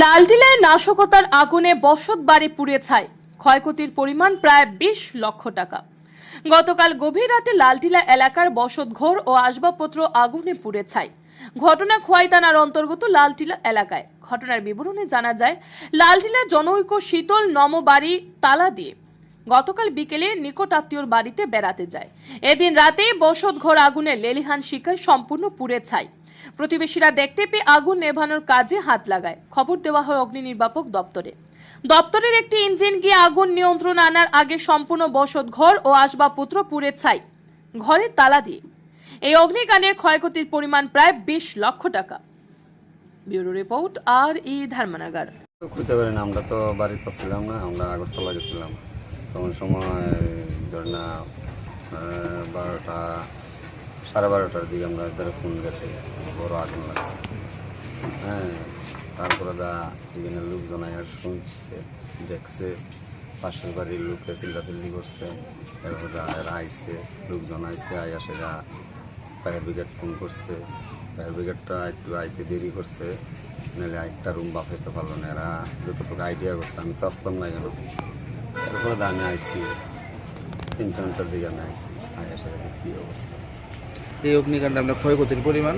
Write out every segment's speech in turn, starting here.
লালডিলায় নাশকতার আগুনে বসত বাড়ি পুড়ে ছাই। ক্ষয়ক্ষতির পরিমাণ প্রায় বিশ লক্ষ টাকা। গতকাল গভীর রাতে লালটিলা এলাকার বসত ঘর ও আসবাবপত্র আগুনে পুড়ে ছাই। ঘটনা খোয়াই থানার অন্তর্গত লালটিলা এলাকায়। ঘটনার বিবরণে জানা যায় লালটিলা জনৈক শীতল নম বাড়ি তালা দিয়ে গতকাল বিকেলে নিকট আত্মীয়র বাড়িতে বেড়াতে যায়। এদিন রাতেই বসত ঘর আগুনে লেলিহান শিকায় সম্পূর্ণ পুড়ে ছাই। প্রতিবেশীরা দেখতে পেয়ে আগুন নেভানোর কাজে হাত লাগায়। খবর দেওয়া হয় অগ্নি নির্বাপক দপ্তরে। দপ্তরের একটি ইঞ্জিন গিয়ে আগুন নিয়ন্ত্রণ আনার আগে সম্পূর্ণ বসত ঘর ও আসবাবপত্র পুড়ে ছাই। ঘরে তালা দিয়ে। এই অগ্নিকাণ্ডের ক্ষয়ক্ষতির পরিমাণ প্রায় বিশ লক্ষ টাকা। ব্যুরো রিপোর্ট, আর ই ধর্মনগর। খুঁজতে পারি না আমরা তো বাড়িতে ছিলাম না, আমরা আগরতলা গেছিলাম। তখন সময় ধর না বারোটা সাড়ে বারোটার দিকে আমরা ধরে ফোন গেছি, বড় আগুন লাগছে। হ্যাঁ তারপরে দা এখানে লোকজন আর শুনছে, দেখছে, পাশের বাড়ির লোকে চিল্লাচিল্লি করছে, এরপর এরা আইসে, লোকজন আইসে আইয়া সেটা ফায়ার ব্রিগেড ফোন করছে। ফায়ার ব্রিগেডটা একটু আইতে দেরি করছে, নাহলে একটা রুম বাঁচাইতে পারল না এরা। যতটুকু আইডিয়া করছে, আমি তো আসতাম না কেন এরপরে দা আমি আইসি তিনটা ঘণ্টার দিকে আমি আইসি সেটা দেখি কী অবস্থা। এই অগ্নিকাণ্ডে আপনার ক্ষয়ক্ষতির পরিমাণ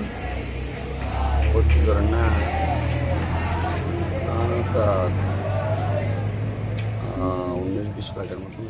ভর্তি করেন না। উনিশ বিশ লাখের মতন।